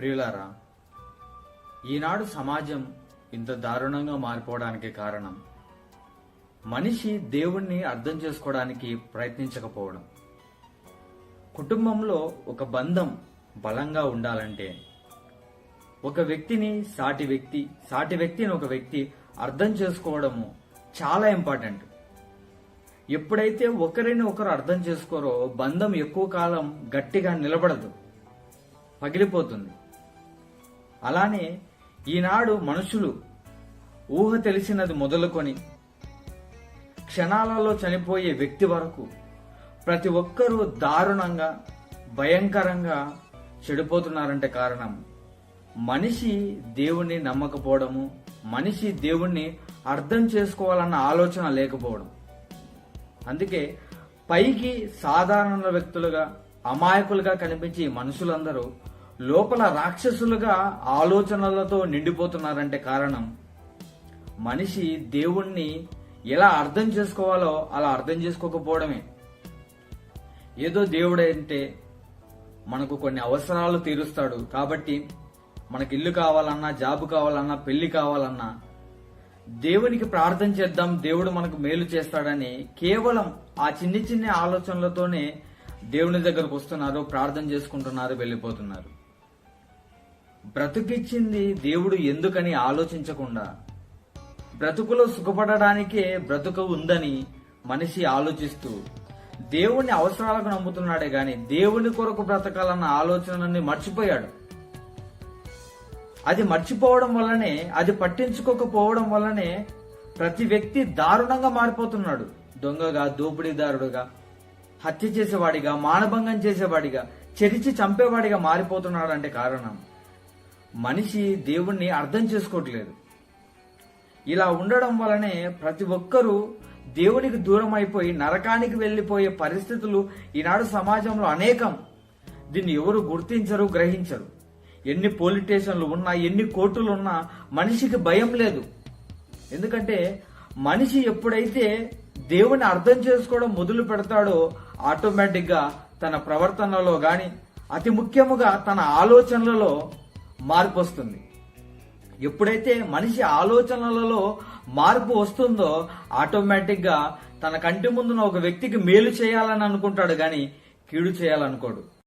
ప్రియులారా ఈనాడు సమాజం ఇంత దారుణంగా మారిపోవడానికి కారణం మనిషి దేవుణ్ణి అర్థం చేసుకోవడానికి ప్రయత్నించకపోవడం. కుటుంబంలో ఒక బంధం బలంగా ఉండాలంటే ఒక వ్యక్తిని సాటి వ్యక్తి సాటి వ్యక్తిని ఒక వ్యక్తి అర్థం చేసుకోవడము చాలా ఇంపార్టెంట్. ఎప్పుడైతే ఒకరిని ఒకరు అర్థం చేసుకోరో బంధం ఎక్కువ కాలం గట్టిగా నిలబడదు పగిలిపోతుంది. అలానే ఈనాడు మనుషులు ఊహ తెలిసినది మొదలుకొని క్షణాలలో చనిపోయే వ్యక్తి వరకు ప్రతి ఒక్కరూ దారుణంగా భయంకరంగా చెడిపోతున్నారంటే కారణం మనిషి దేవుణ్ణి నమ్మకపోవడము మనిషి దేవుణ్ణి అర్థం చేసుకోవాలన్న ఆలోచన లేకపోవడం. అందుకే పైకి సాధారణ వ్యక్తులుగా అమాయకులుగా కనిపించే మనుషులందరూ లోపల రాక్షసులుగా ఆలోచనలతో నిండిపోతున్నారంటే కారణం మనిషి దేవుణ్ణి ఎలా అర్థం చేసుకోవాలో అలా అర్థం చేసుకోకపోవడమే. ఏదో దేవుడు అంటే మనకు కొన్ని అవసరాలు తీరుస్తాడు కాబట్టి మనకి ఇల్లు కావాలన్నా జాబు కావాలన్నా పెళ్ళి కావాలన్నా దేవునికి ప్రార్థన చేద్దాం దేవుడు మనకు మేలు చేస్తాడని కేవలం ఆ చిన్ని చిన్ని ఆలోచనలతోనే దేవుని దగ్గరకు వస్తున్నారు ప్రార్థన చేసుకుంటున్నారు వెళ్ళిపోతున్నారు. బ్రతుకిచ్చింది దేవుడు ఎందుకని ఆలోచించకుండా? బ్రతుకులో సుఖపడడానికే బ్రతుకు ఉందని మనిషి ఆలోచిస్తూ దేవుని అవసరాలకు నమ్ముతున్నాడే గాని దేవుని కొరకు బ్రతకాలన్న ఆలోచనని మర్చిపోయాడు. అది మర్చిపోవడం వల్లనే అది పట్టించుకోకపోవడం వల్లనే ప్రతి వ్యక్తి దారుణంగా మారిపోతున్నాడు. దొంగగా దోపిడీదారుడుగా హత్య చేసేవాడిగా మానభంగం చేసేవాడిగా చెరిచి చంపేవాడిగా మారిపోతున్నాడంటే కారణం మనిషి దేవుణ్ణి అర్థం చేసుకోవట్లేదు. ఇలా ఉండడం వలనే ప్రతి ఒక్కరూ దేవునికి దూరం అయిపోయి నరకానికి వెళ్ళిపోయే పరిస్థితులు ఈనాడు సమాజంలో అనేకం. దీన్ని ఎవరు గుర్తించరు గ్రహించరు. ఎన్ని పోలీస్ స్టేషన్లు ఉన్నా ఎన్ని కోర్టులు ఉన్నా మనిషికి భయం లేదు. ఎందుకంటే మనిషి ఎప్పుడైతే దేవుని అర్థం చేసుకోవడం మొదలు పెడతాడో ఆటోమేటిక్గా తన ప్రవర్తనలో కానీ అతి ముఖ్యముగా తన ఆలోచనలలో మార్పు వస్తుంది. ఎప్పుడైతే మనిషి ఆలోచనలలో మార్పు వస్తుందో ఆటోమేటిక్గా తన కంటి ముందున ఒక వ్యక్తికి మేలు చేయాలని అనుకుంటాడు కానీ కీడు చేయాలనుకోడు.